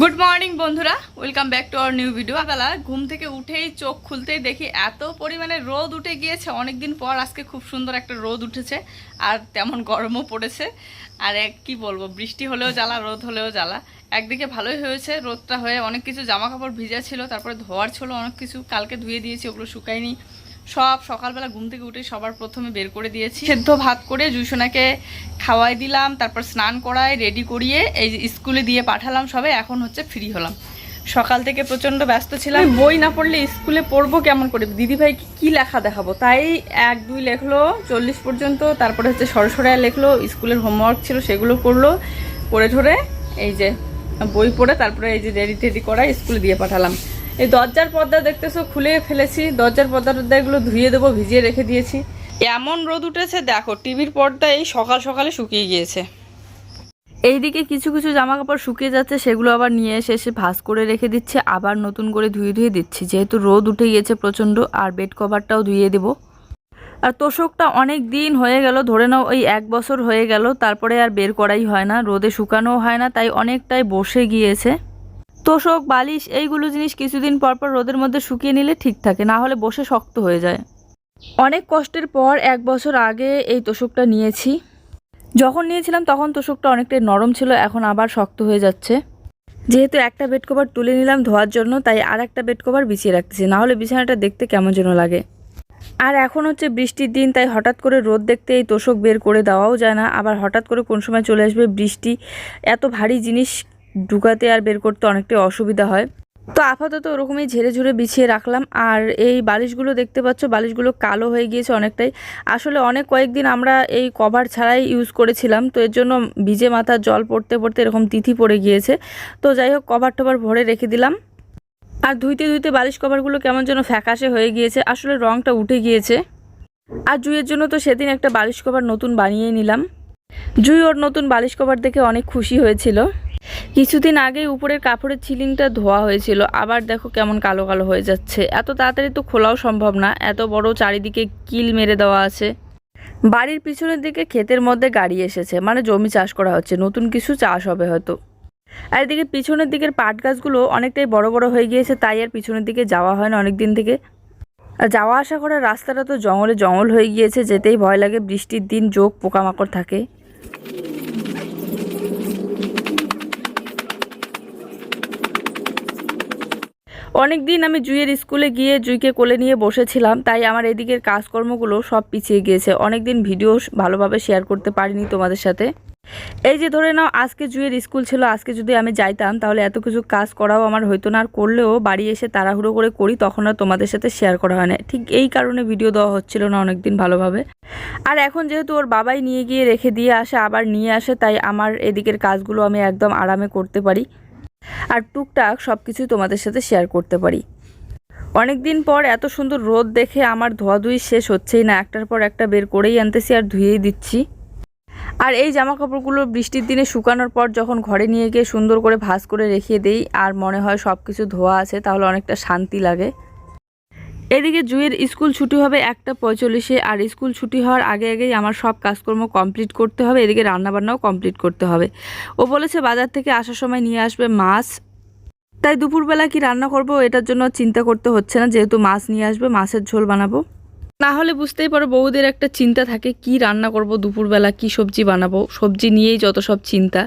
Good morning বন্ধুরা। Welcome back to our new video বেলা ঘুম থেকে উঠেই চোখ খুলতেই দেখি এত পরিমাণে রোদ উঠে গিয়েছে। অনেক দিন পর আজকে খুব সুন্দর একটা রোদ উঠেছে, আর তেমন গরমও পড়েছে। আর এক, কি বলব, বৃষ্টি হলেও জ্বালা, রোদ হলেও জ্বালা। একদিকে ভালোই হয়েছে, রোদটা হয়ে অনেক কিছু জামা কাপড় ভিজা ছিল, তারপরে ধোয়ার ছিল অনেক কিছু কালকে ধুয়ে দিয়েছি, ওগুলো শুকায়নি। সব সকালবেলা ঘুম থেকে উঠে সবার প্রথমে বের করে দিয়েছি। সেদ্ধ ভাত করে জুসোনাকে খাওয়াই দিলাম, তারপর স্নান করায় রেডি করিয়ে এই স্কুলে দিয়ে পাঠালাম সবে, এখন হচ্ছে ফ্রি হলাম। সকাল থেকে প্রচণ্ড ব্যস্ত ছিলাম। বই না পড়লে স্কুলে পড়ব কেমন করে? দিদিভাই কি লেখা দেখাবো? তাই এক, দুই লেখলো, চল্লিশ পর্যন্ত, তারপরে হচ্ছে সরসরায় লেখলো, স্কুলের হোমওয়ার্ক ছিল, সেগুলো করল করে ধরে এই যে বই পড়ে, তারপরে এই যে রেডি টেডি করা স্কুলে দিয়ে পাঠালাম। এই দরজার পর্দা দেখতেছো খুলে ফেলেছি। দরজার পর্দা টর্দাগুলো ধুয়ে দেবো ভিজিয়ে রেখে দিয়েছি। এমন রোদ উঠেছে দেখো টিভির পর্দা এই সকাল সকালে শুকিয়ে গিয়েছে। এইদিকে কিছু কিছু জামা কাপড় শুকিয়ে যাচ্ছে সেগুলো আবার নিয়ে এসে এসে ভাঁজ করে রেখে দিচ্ছে আবার নতুন করে ধুয়ে ধুয়ে দিচ্ছি। যেহেতু রোদ উঠে গিয়েছে প্রচণ্ড আর বেড কভারটাও ধুয়ে দেবো। আর তোষকটা অনেক দিন হয়ে গেল ধরে নাও ওই এক বছর হয়ে গেল তারপরে আর বের করাই হয় না। রোদে শুকানোও হয় না তাই অনেকটাই বসে গিয়েছে। তোষক বালিশ এইগুলো জিনিস কিছুদিন পর পর রোদের মধ্যে শুকিয়ে নিলে ঠিক থাকে, না হলে বসে শক্ত হয়ে যায়। অনেক কষ্টের পর এক বছর আগে এই তোষকটা নিয়েছি। যখন নিয়েছিলাম তখন তোষকটা অনেকটাই নরম ছিল, এখন আবার শক্ত হয়ে যাচ্ছে। যেহেতু একটা বেড কভার তুলে নিলাম ধোয়ার জন্য, তাই আর একটা বেড কভার বিছিয়ে রাখতেছি, না হলে বিছানাটা দেখতে কেমন যেন লাগে। আর এখন হচ্ছে বৃষ্টির দিন, তাই হঠাৎ করে রোদ দেখতে এই তোষক বের করে দেওয়াও যায় না। আবার হঠাৎ করে কোন সময় চলে আসবে বৃষ্টি, এত ভারী জিনিস ঢুকাতে আর বের করতে অনেকটাই অসুবিধা হয়। তো আপাতত ওরকমই ঝেড়ে ঝুড়ে বিছিয়ে রাখলাম। আর এই বালিশগুলো দেখতে পাচ্ছ, বালিশগুলো কালো হয়ে গিয়েছে অনেকটাই। আসলে অনেক কয়েকদিন আমরা এই কভার ছাড়াই ইউজ করেছিলাম, তো এর জন্য ভিজে মাথার জল পড়তে পড়তে এরকম তিথি পড়ে গিয়েছে। তো যাই হোক, কভার টভার ভরে রেখে দিলাম। আর ধুইতে ধুইতে বালিশ কভারগুলো কেমন যেন ফ্যাকাশে হয়ে গিয়েছে, আসলে রঙটা উঠে গিয়েছে। আর জুইয়ের জন্য তো সেদিন একটা বালিশ কভার নতুন বানিয়ে নিলাম। জুই ওর নতুন বালিশ কভার দেখে অনেক খুশি হয়েছিল। কিছুদিন আগেই উপরের কাপড়ের ছিলিংটা ধোয়া হয়েছিল। আবার দেখো কেমন কালো কালো হয়ে যাচ্ছে। এত তাড়াতাড়ি তো খোলাও সম্ভব না। এত বড় চারিদিকে কিল মেরে দেওয়া আছে। বাড়ির পিছনের দিকে ক্ষেতের মধ্যে গাড়ি এসেছে। মানে জমি চাষ করা হচ্ছে। নতুন কিছু চাষ হবে হয়তো। আর এদিকে পিছনের দিকের পাট গাছগুলো অনেকটাই বড় বড় হয়ে গিয়েছে। তাই আর পিছনের দিকে যাওয়া হয় না অনেক দিন থেকে। আর যাওয়া আসা করার রাস্তাটা তো জঙ্গলে জঙ্গল হয়ে গিয়েছে। যেতেই ভয় লাগে। বৃষ্টির দিন যোগ পোকামাকড় থাকে। অনেক দিন আমি জুইয়ের স্কুলে গিয়ে জুইকে কোলে নিয়ে বসেছিলাম, তাই আমার এদিকের কাজকর্মগুলো সব পিছিয়ে গিয়েছে। অনেক দিন ভিডিও ভালোভাবে শেয়ার করতে পারিনি তোমাদের সাথে। এই যে ধরে নাও, আজকে জুইয়ের স্কুল ছিল, আজকে যদি আমি যাইতাম, তাহলে এত কিছু কাজ করাও আমার হইতো না, আর করলেও বাড়ি এসে তাড়াহুড়ো করে করি, তখন আর তোমাদের সাথে শেয়ার করা হয় না। ঠিক এই কারণে ভিডিও দেওয়া হচ্ছিল না অনেকদিন ভালোভাবে। আর এখন যেহেতু ওর বাবাই নিয়ে গিয়ে রেখে দিয়ে আসে, আবার নিয়ে আসে, তাই আমার এদিকের কাজগুলো আমি একদম আরামে করতে পারি। আর টুকটাক সব কিছুই তোমাদের সাথে শেয়ার করতে পারি। অনেক দিন পর এত সুন্দর রোদ দেখে আমার ধোয়া ধোয়াধুয়ি শেষ হচ্ছেই না, একটার পর একটা বের করেই আনতেছি আর ধুয়েই দিচ্ছি। আর এই জামা কাপড়গুলো বৃষ্টির দিনে শুকানোর পর যখন ঘরে নিয়ে গিয়ে সুন্দর করে ভাঁজ করে রেখে দেই, আর মনে হয় সব কিছু ধোয়া আছে, তাহলে অনেকটা শান্তি লাগে। এদিকে জুয়ের স্কুল ছুটি হবে একটা পঁয়তাল্লিশে আর স্কুল ছুটি হওয়ার আগে আগেই আমার সব কাজকর্ম কমপ্লিট করতে হবে, এদিকে রান্নাবান্নাও কমপ্লিট করতে হবে। ও বলেছে বাজার থেকে আসার সময় নিয়ে আসবে মাছ। তাই দুপুরবেলা কি রান্না করব এটার জন্য চিন্তা করতে হচ্ছে না, যেহেতু মাছ নিয়ে আসবে, মাছের ঝোল বানাবো। না হলে বুঝতেই পারো বউদের একটা চিন্তা থাকে, কি রান্না করব দুপুরবেলা, কি সবজি বানাবো, সবজি নিয়েই যত সব চিন্তা।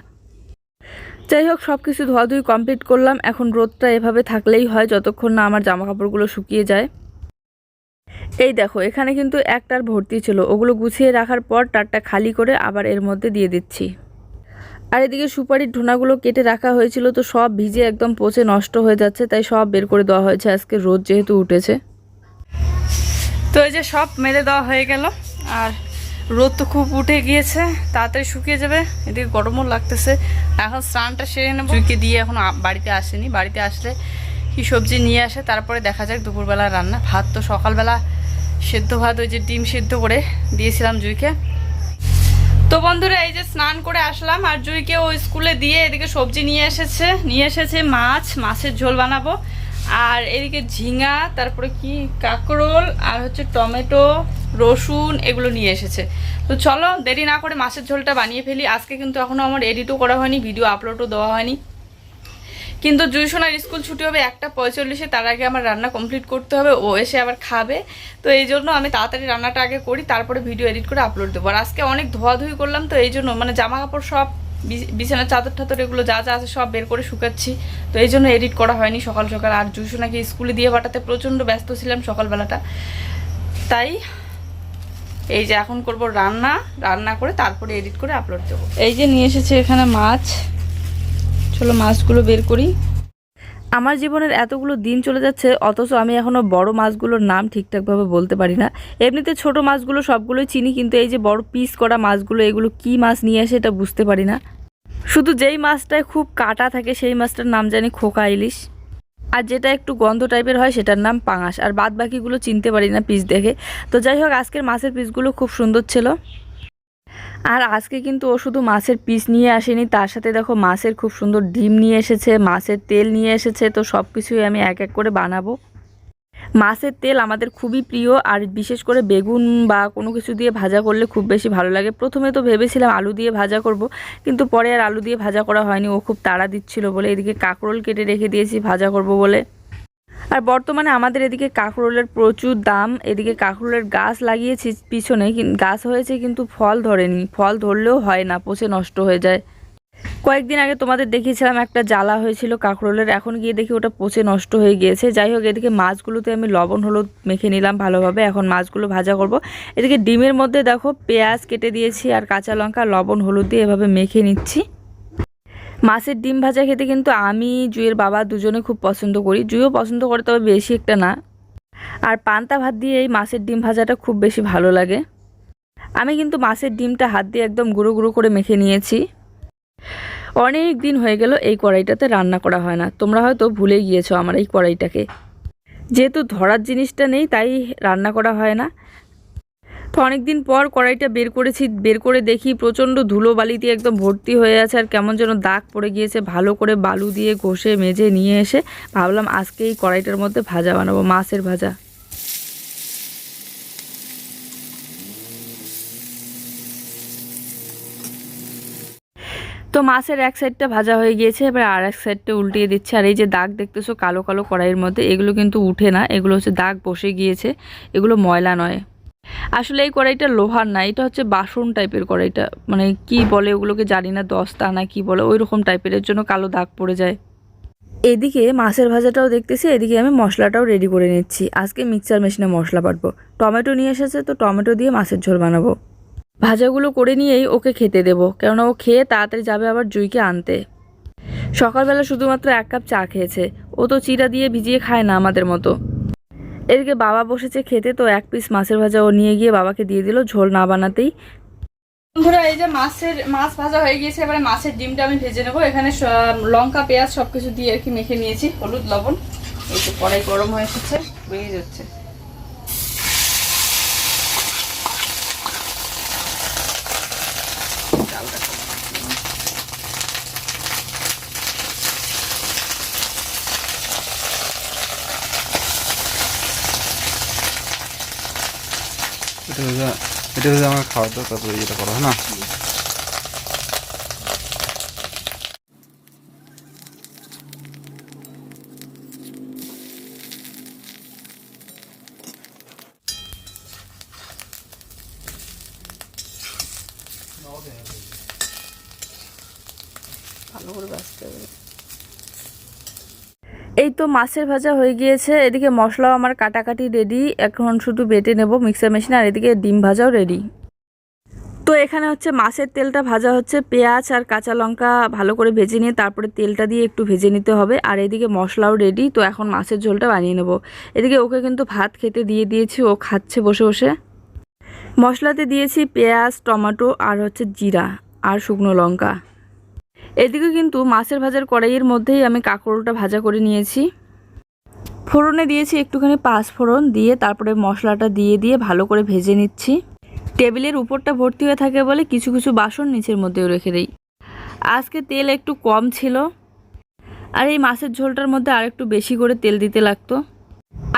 যাই হোক সব কিছু ধোয়াধুয়ি কমপ্লিট করলাম, এখন রোদটা এভাবে থাকলেই হয়, যতক্ষণ না আমার জামা কাপড়গুলো শুকিয়ে যায়। এই দেখো, এখানে কিন্তু একটার ভর্তি ছিল। ওগুলো গুছিয়ে রাখার পর টারটা খালি করে আবার এর মধ্যে দিয়ে দিচ্ছি। আর এদিকে সুপারির ঢোনাগুলো কেটে রাখা হয়েছিল তো সব ভিজে একদম পচে নষ্ট হয়ে যাচ্ছে, তাই সব বের করে দেওয়া হয়েছে। আজকে রোদ যেহেতু উঠেছে। তো এই যে সব মেরে দেওয়া হয়ে গেল। আর রোদ তো খুব উঠে গিয়েছে, তাড়াতাড়ি শুকিয়ে যাবে। এদিকে গরমও লাগতেছে। এখন স্নানটা সেরে নেব। দিয়ে এখন বাড়িতে আসেনি। বাড়িতে আসলে কি সবজি নিয়ে আসে, তারপরে দেখা যাক দুপুরবেলা রান্না। ভাত তো সকালবেলা সেদ্ধ ভাত, ওই যে ডিম সেদ্ধ করে দিয়েছিলাম জুইকে। তো বন্ধুরা, এই যে স্নান করে আসলাম, আর জুইকে ও স্কুলে দিয়ে এদিকে সবজি নিয়ে এসেছে। নিয়ে এসেছে মাছ, মাছের ঝোল বানাবো। আর এদিকে ঝিঙা, তারপরে কি, কাঁকরোল, আর হচ্ছে টমেটো, রসুন, এগুলো নিয়ে এসেছে। তো চলো, দেরি না করে মাছের ঝোলটা বানিয়ে ফেলি। আজকে কিন্তু এখনও আমার এডিটও করা হয়নি ভিডিও আপলোডও দেওয়া হয়নি। কিন্তু জুইসোনার স্কুল ছুটি হবে একটা পঁয়তাল্লিশে, তার আগে আমার রান্না কমপ্লিট করতে হবে, ও এসে আবার খাবে। তো এই জন্য আমি তাড়াতাড়ি রান্নাটা আগে করি, তারপরে ভিডিও এডিট করে আপলোড দেবো। আর আজকে অনেক ধোয়াধুয়ি করলাম, তো এই জন্য মানে জামা কাপড় সব বিছানার চাদর টাদর এগুলো যা যা আছে সব বের করে শুকাচ্ছি। তো এই জন্য এডিট করা হয়নি সকাল সকাল, আর জুইসোনাকে স্কুলে দিয়ে পাঠাতে প্রচণ্ড ব্যস্ত ছিলাম সকালবেলাটা। তাই এই যে এখন করব রান্না রান্না করে তারপরে এডিট করে আপলোড দেবো। এই যে নিয়ে এসেছে এখানে মাছ। চলো মাছগুলো বের করি। আমার জীবনের এতগুলো দিন চলে যাচ্ছে, অথচ আমি এখনও বড় মাছগুলোর নাম ঠিকঠাকভাবে বলতে পারি না। এমনিতে ছোট মাছগুলো সবগুলোই চিনি, কিন্তু এই যে বড় পিস করা মাছগুলো, এগুলো কি মাছ নিয়ে আসে এটা বুঝতে পারি না। শুধু যেই মাছটায় খুব কাটা থাকে, সেই মাছটার নাম জানি খোকা ইলিশ। আর যেটা একটু গন্ধ টাইপের হয়, সেটার নাম পাঙাশ। আর বাদ বাকিগুলো চিনতে পারি না পিস দেখে। তো যাই হোক, আজকের মাছের পিসগুলো খুব সুন্দর ছিল। আর আজকে কিন্তু ও শুধু মাছের পিস নিয়ে আসেনি, তার সাথে দেখো মাছের খুব সুন্দর ডিম নিয়ে এসেছে, মাছের তেল নিয়ে এসেছে, তো সব কিছুই আমি এক এক করে বানাবো। মাছের তেল আমাদের খুবই প্রিয়, আর বিশেষ করে বেগুন বা কোনো কিছু দিয়ে ভাজা করলে খুব বেশি ভালো লাগে। প্রথমে তো ভেবেছিলাম আলু দিয়ে ভাজা করব, কিন্তু পরে আর আলু দিয়ে ভাজা করা হয়নি, ও খুব তাড়া দিচ্ছিল বলে এদিকে কাঁকরোল কেটে রেখে দিয়েছি, ভাজা করব বলে। আর বর্তমানে আমাদের এদিকে কাঁকরোলের প্রচুর দাম, এদিকে কাঁকরোলের গাছ লাগিয়েছি পিছনে গাছ হয়েছে কিন্তু ফল ধরেনি, ফল ধরলেও হয় না, পচে নষ্ট হয়ে যায়। কয়েকদিন আগে তোমাদের দেখিয়েছিলাম একটা জ্বালা হয়েছিল কাঁকরোলের, এখন গিয়ে দেখি ওটা পচে নষ্ট হয়ে গিয়েছে। যাই হোক, এদিকে মাছগুলোতে আমি লবণ, হলুদ মেখে নিলাম ভালোভাবে, এখন মাছগুলো ভাজা করব। এদিকে ডিমের মধ্যে দেখো পেঁয়াজ কেটে দিয়েছি আর কাঁচা লঙ্কা, লবণ, হলুদ দিয়ে এভাবে মেখে নিচ্ছি। মাছের ডিম ভাজা খেতে কিন্তু আমি জুয়ের বাবা দুজনে খুব পছন্দ করি। জুইও পছন্দ করে, তবে বেশি একটা না। আর পান্তা ভাত দিয়ে এই মাছের ডিম ভাজাটা খুব বেশি ভালো লাগে। আমি কিন্তু মাছের ডিমটা হাত দিয়ে একদম গুঁড়ো গুঁড়ো করে মেখে নিয়েছি। অনেক দিন হয়ে গেল এই কড়াইটাতে রান্না করা হয় না। তোমরা হয়তো ভুলে গিয়েছো আমার এই কড়াইটাকে। যেহেতু ধরার জিনিসটা নেই, তাই রান্না করা হয় না। তো অনেকদিন পর কড়াইটা বের করেছি, বের করে দেখি প্রচণ্ড ধুলো বালি দিয়ে একদম ভর্তি হয়ে আছে আর কেমন যেন দাগ পড়ে গিয়েছে। ভালো করে বালু দিয়ে ঘষে, মেজে নিয়ে এসে ভাবলাম আজকে এই কড়াইটার মধ্যে ভাজা বানাবো, মাছের ভাজা। তো মাছের এক সাইডটা ভাজা হয়ে গিয়েছে, এবার আর এক সাইডটা উল্টিয়ে দিচ্ছে। আর এই যে দাগ দেখতেছো, কালো কালো কড়াইয়ের মধ্যে, এগুলো কিন্তু উঠে না, এগুলো হচ্ছে দাগ বসে গিয়েছে, এগুলো ময়লা নয়। আসলে এই কড়াইটা লোহার না, এটা হচ্ছে বাসন টাইপের কড়াইটা। মানে কি বলে ওগুলোকে জানি না, দস্তা না কি বলে ওই রকম টাইপের, এর জন্য কালো দাগ পড়ে যায়। এদিকে মাছের ভাজাটাও দেখতেছি, এদিকে আমি মশলাটাও রেডি করে নিচ্ছি। আজকে মিক্সচার মেশিনে মশলা বাটবো। টমেটো নিয়ে এসেছে, তো টমেটো দিয়ে মাছের ঝোল বানাবো। ভাজাগুলো করে নিয়েই ওকে খেতে দেবো, কেননা ও খেয়ে তাড়াতাড়ি যাবে আবার জুইকে আনতে। সকালবেলা শুধুমাত্র এক কাপ চা খেয়েছে। ও তো চিরা দিয়ে ভিজিয়ে খায় না আমাদের মতো। এদিকে বাবা বসেছে খেতে, তো এক পিস মাছের ভাজা ও নিয়ে গিয়ে বাবাকে দিয়ে দিল ঝোল না বানাতেই। বন্ধুরা, এই যে মাছের, মাছ ভাজা হয়ে গিয়েছে, এবারে মাছের ডিমটা আমি ভেজে নেব। এখানে লঙ্কা, পেঁয়াজ সবকিছু দিয়ে আর কি মেখে নিয়েছি, হলুদ, লবণ। এই তো কড়াই গরম হয়ে এসেছে বেরিয়ে যাচ্ছে। এটা হচ্ছে এটা হচ্ছে আমার খাওয়া দাওয়া তারপরে এটা করা হয় না ভালো করে বাছতে হবে এই তো মাছের ভাজা হয়ে গিয়েছে। এদিকে মশলাও আমার কাটাকাটি রেডি এখন শুধু বেটে নেব মিক্সার মেশিনে আর এদিকে ডিম ভাজাও রেডি তো এখানে হচ্ছে মাছের তেলটা ভাজা হচ্ছে। পেঁয়াজ আর কাঁচা লঙ্কা ভালো করে ভেজে নিয়ে তারপরে তেলটা দিয়ে একটু ভেজে নিতে হবে। আর এদিকে মশলাও রেডি তো এখন মাছের ঝোলটা বানিয়ে নেব। এদিকে ওকে কিন্তু ভাত খেতে দিয়ে দিয়েছি, ও খাচ্ছে বসে বসে। মশলাতে দিয়েছি পেঁয়াজ, টমেটো আর হচ্ছে জিরা আর শুকনো লঙ্কা। এদিকে কিন্তু মাছের ভাজার কড়াইয়ের মধ্যেই আমি কাঁকরোলটা ভাজা করে নিয়েছি। ফোড়নে দিয়েছি একটুখানি পাঁচ ফোড়ন দিয়ে তারপরে মশলাটা দিয়ে দিয়ে ভালো করে ভেজে নিচ্ছি। টেবিলের উপরটা ভর্তি হয়ে থাকে বলে কিছু কিছু বাসন নিচের মধ্যেও রেখে দিই। আজকে তেল একটু কম ছিল। আর এই মাছের ঝোলটার মধ্যে আর একটু বেশি করে তেল দিতে লাগতো।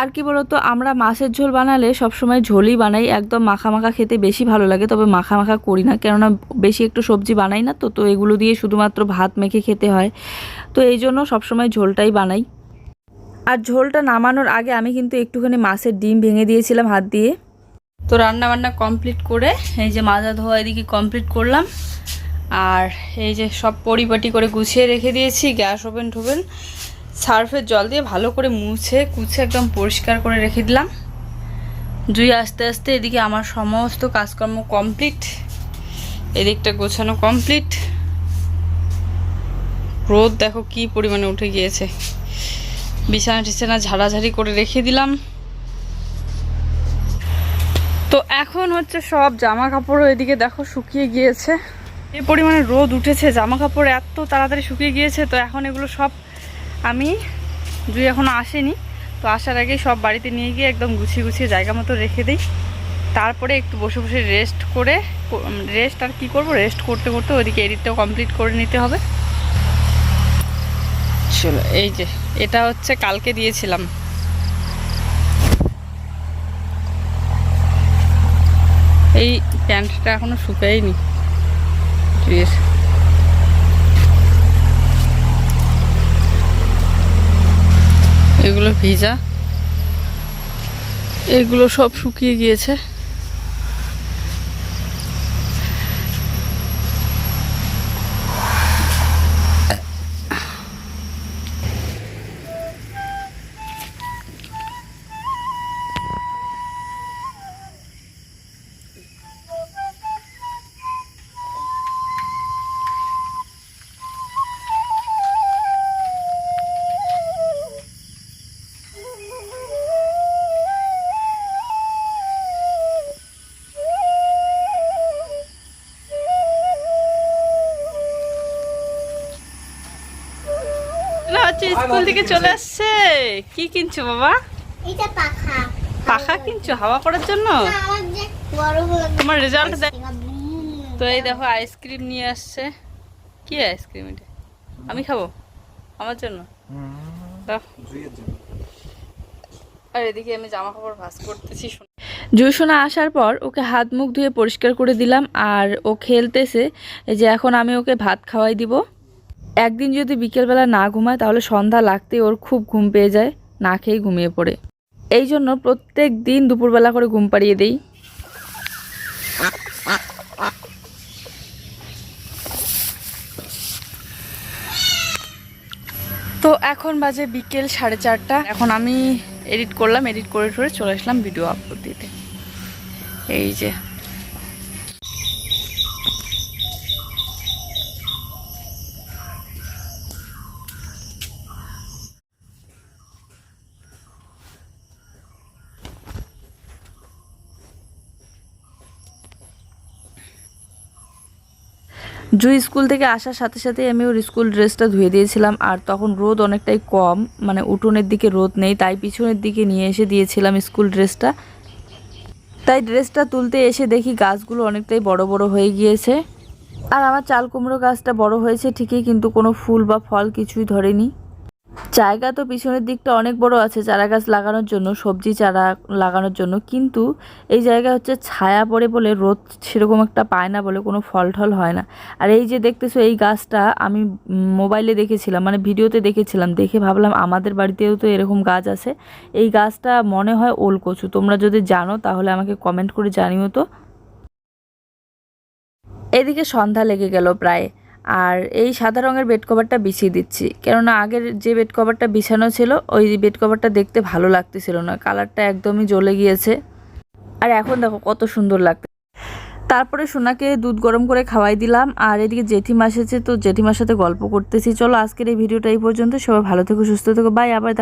আর কি বলতো, আমরা মাছের ঝোল বানালে সবসময় ঝোলই বানাই, একদম মাখা মাখা খেতে বেশি ভালো লাগে, তবে মাখা মাখা করি না, কেননা বেশি একটু সবজি বানাই না তো তো এগুলো দিয়ে শুধুমাত্র ভাত মেখে খেতে হয়। তো এই জন্য সবসময় ঝোলটাই বানাই। আর ঝোলটা নামানোর আগে আমি কিন্তু একটুখানি মাছের ডিম ভেঙে দিয়েছিলাম হাত দিয়ে। তো রান্না বান্না কমপ্লিট করে, এই যে মাজা ধোয়া এদিকে কমপ্লিট করলাম। আর এই যে সব পরিপাটি করে গুছিয়ে রেখে দিয়েছি, গ্যাস ওভেন টোভেন সার্ফের জল দিয়ে ভালো করে মুছে, কুছে একদম পরিষ্কার করে রেখে দিলাম। জুই আস্তে আস্তে এদিকে আমার সমস্ত কাজকর্ম কমপ্লিট এদিকটা গোছানো কমপ্লিট রোদ দেখো কি পরিমাণে উঠে গিয়েছে। বিছানা টিছানা ঝাড়াঝাড়ি করে রেখে দিলাম। তো এখন হচ্ছে সব জামা কাপড়ও এদিকে দেখো শুকিয়ে গিয়েছে। এই পরিমাণে রোদ উঠেছে জামা কাপড় এত তাড়াতাড়ি শুকিয়ে গিয়েছে, তো এখন এগুলো সব আমি, জুই এখনও আসেনি, তো আসার আগে সব বাড়িতে নিয়ে গিয়ে একদম গুছিয়ে গুছিয়ে জায়গা মতো রেখে দিই। তারপরে একটু বসে বসে রেস্ট করে রেস্ট আর কি করব? রেস্ট করতে করতে ওইদিকে এডিটটাও কমপ্লিট করে নিতে হবে। চলো, এই যে, এটা হচ্ছে কালকে দিয়েছিলাম। এই প্যান্টটা এখনও শুকায়নি। ড্রেস এগুলো ভিজা। এগুলো সব শুকিয়ে গিয়েছে। স্কুল থেকে চলে আসছে। কি কিনছো বাবা? এটা পাখা। পাখা কিনছো? হাওয়া করার জন্য? তোমার রেজাল্ট দেখ। তো এই দেখো আইসক্রিম নিয়ে আসছে। কি আইসক্রিম এটা? আমি খাব? আমার জন্য। আর এদিকে আমি জামা কাপড় করতেছি জুসোনা আসার পর ওকে হাত মুখ ধুয়ে পরিষ্কার করে দিলাম আর ও খেলতেছে। এই যে এখন আমি ওকে ভাত খাওয়াই দিব। একদিন যদি বিকেলবেলা না ঘুমায়, তাহলে সন্ধ্যা লাগতেই ওর খুব ঘুম পেয়ে যায়, না খেয়েই ঘুমিয়ে পড়ে। এই জন্য প্রত্যেক দিন দুপুরবেলা করে ঘুম পাড়িয়ে দেই। তো এখন বাজে বিকেল সাড়ে চারটা। এখন আমি এডিট করলাম, এডিট করে টরে চলে আসলাম ভিডিও আপলোড দিতে। এই যে। জুই স্কুল থেকে আসার সাথে সাথে আমি ওর স্কুল ড্রেসটা ধুয়ে দিয়েছিলাম, আর তখন রোদ অনেকটাই কম মানে উঠোনের দিকে রোদ নেই, তাই পিছনের দিকে নিয়ে এসে দিয়েছিলাম স্কুল ড্রেসটা। তাই ড্রেসটা তুলতে এসে দেখি গাছগুলো অনেকটাই বড় বড় হয়ে গিয়েছে। আর আমার চাল কুমড়ো গাছটা বড় হয়েছে ঠিকই, কিন্তু কোনো ফুল বা ফল কিছুই ধরেনি। জায়গা তো পিছনের দিকটা অনেক বড় আছে চারা গাছ লাগানোর জন্য, সবজি চারা লাগানোর জন্য। কিন্তু এই জায়গা হচ্ছে ছায়া পড়ে বলে, রোদ সেরকম একটা পায় না বলে, কোনো ফল টল হয় না। আর এই যে দেখতেছো এই গাছটা, আমি মোবাইলে দেখেছিলাম মানে ভিডিওতে দেখেছিলাম, দেখে ভাবলাম আমাদের বাড়িতেও তো এরকম গাছ আছে। এই গাছটা মনে হয় ওল কচু তোমরা যদি জানো তাহলে আমাকে কমেন্ট করে জানিও তো। এদিকে সন্ধ্যা লেগে গেল প্রায়। আর এই সাদা রঙের বেড কভারটা বিছিয়ে দিচ্ছি। কেননা আগের যে বেড কভারটা বিছানো ছিল, ওই বেড কভারটা দেখতে ভালো লাগতেছিল না। কালারটা একদমই জ্বলে গিয়েছে। আর এখন দেখো কত সুন্দর লাগছে তারপরে সোনাকে দুধ গরম করে খাওয়াই দিলাম। আর এদিকে জেঠিমা এসেছে, তো জেঠিমার সাথে গল্প করতেছি। চলো আজকের এই ভিডিওটা এই পর্যন্ত। সবাই ভালো থেকো, সুস্থ থেকো। বাই আবার